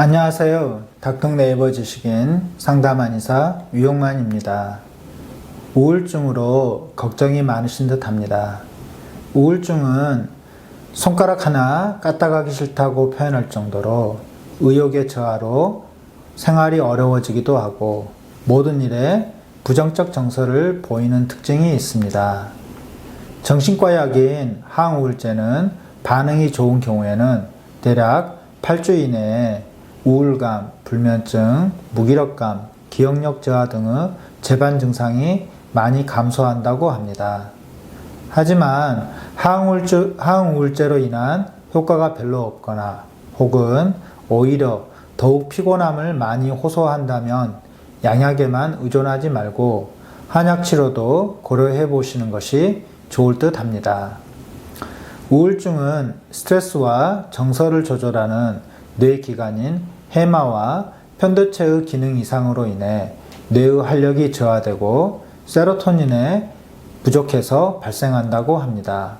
안녕하세요. 닥터 네이버 지식인 상담한 의사 유용만입니다. 우울증으로 걱정이 많으신 듯 합니다. 우울증은 손가락 하나 까딱 하기 싫다고 표현할 정도로 의욕의 저하로 생활이 어려워지기도 하고 모든 일에 부정적 정서를 보이는 특징이 있습니다. 정신과 약인 항우울제는 반응이 좋은 경우에는 대략 8주 이내에 우울감, 불면증, 무기력감, 기억력 저하 등의 재반 증상이 많이 감소한다고 합니다. 하지만 항우울제, 항우울제로 인한 효과가 별로 없거나 혹은 오히려 더욱 피곤함을 많이 호소한다면 양약에만 의존하지 말고 한약 치료도 고려해 보시는 것이 좋을 듯 합니다. 우울증은 스트레스와 정서를 조절하는 뇌 기관인 해마와 편도체의 기능 이상으로 인해 뇌의 활력이 저하되고 세로토닌에 부족해서 발생한다고 합니다.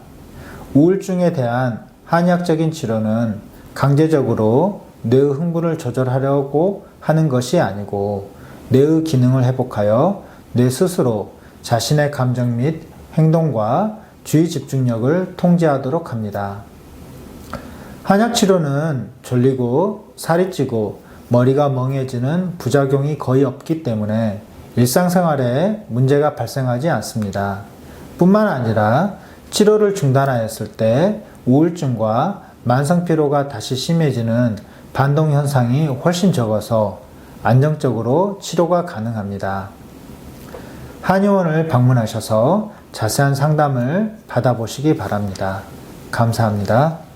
우울증에 대한 한의학적인 치료는 강제적으로 뇌의 흥분을 조절하려고 하는 것이 아니고 뇌의 기능을 회복하여 뇌 스스로 자신의 감정 및 행동과 주의 집중력을 통제하도록 합니다. 한약 치료는 졸리고 살이 찌고 머리가 멍해지는 부작용이 거의 없기 때문에 일상생활에 문제가 발생하지 않습니다. 뿐만 아니라 치료를 중단하였을 때 우울증과 만성피로가 다시 심해지는 반동 현상이 훨씬 적어서 안정적으로 치료가 가능합니다. 한의원을 방문하셔서 자세한 상담을 받아보시기 바랍니다. 감사합니다.